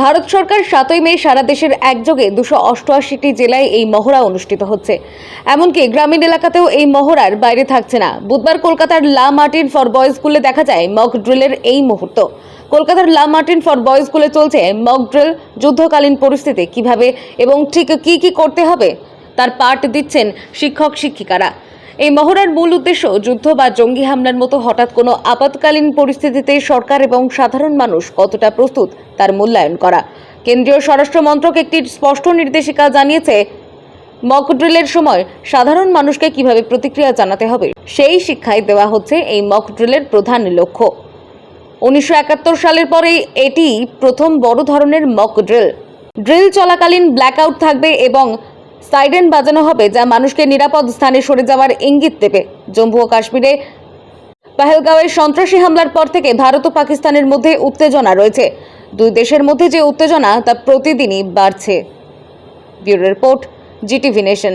ভারত সরকার সাতই মে সারা দেশের একযোগে দুশো অষ্টআশিটি জেলায় এই মহড়া অনুষ্ঠিত হচ্ছে। এমনকি গ্রামীণ এলাকাতেও এই মহড়ার বাইরে থাকছে না। বুধবার কলকাতার লা মার্টিন ফর বয়েজ স্কুলে দেখা যায় মক ড্রিলের এই মুহূর্ত। কলকাতার লা মার্টিন ফর বয়েজ স্কুলে চলছে মক ড্রিল, যুদ্ধকালীন পরিস্থিতি কীভাবে এবং ঠিক কি কি করতে হবে, তার পাঠ দিচ্ছেন শিক্ষক শিক্ষিকারা এই মহড়ার মূল উদ্দেশ্য যুদ্ধ বা জঙ্গি হামলার মতো হঠাৎ কোনো আপাতকালীন পরিস্থিতিতে সরকার এবং সাধারণ মানুষ কতটা প্রস্তুত তার মূল্যায়ন করা। কেন্দ্রীয় স্বরাষ্ট্র মন্ত্রক একটি স্পষ্ট নির্দেশিকা জানিয়েছে মকড্রিলের সময় সাধারণ মানুষকে কীভাবে প্রতিক্রিয়া জানাতে হবে সেই শিক্ষায় দেওয়া হচ্ছে এই মকড্রিলের প্রধান লক্ষ্য। উনিশশো একাত্তর সালের পরে এটি প্রথম বড় ধরনের মক ড্রিল। ড্রিল চলাকালীন ব্ল্যাকআউট থাকবে এবং সাইরেন বাজানো হবে যা মানুষকে নিরাপদ স্থানে সরে যাওয়ার ইঙ্গিত দেবে। জম্মু ও কাশ্মীরে পাহেলগাঁওয়ের সন্ত্রাসী হামলার পর থেকে ভারত ও পাকিস্তানের মধ্যে উত্তেজনা রয়েছে। দুই দেশের মধ্যে যে উত্তেজনা, তা প্রতিদিনই বাড়ছে। Bureau report, Zee TV Nation.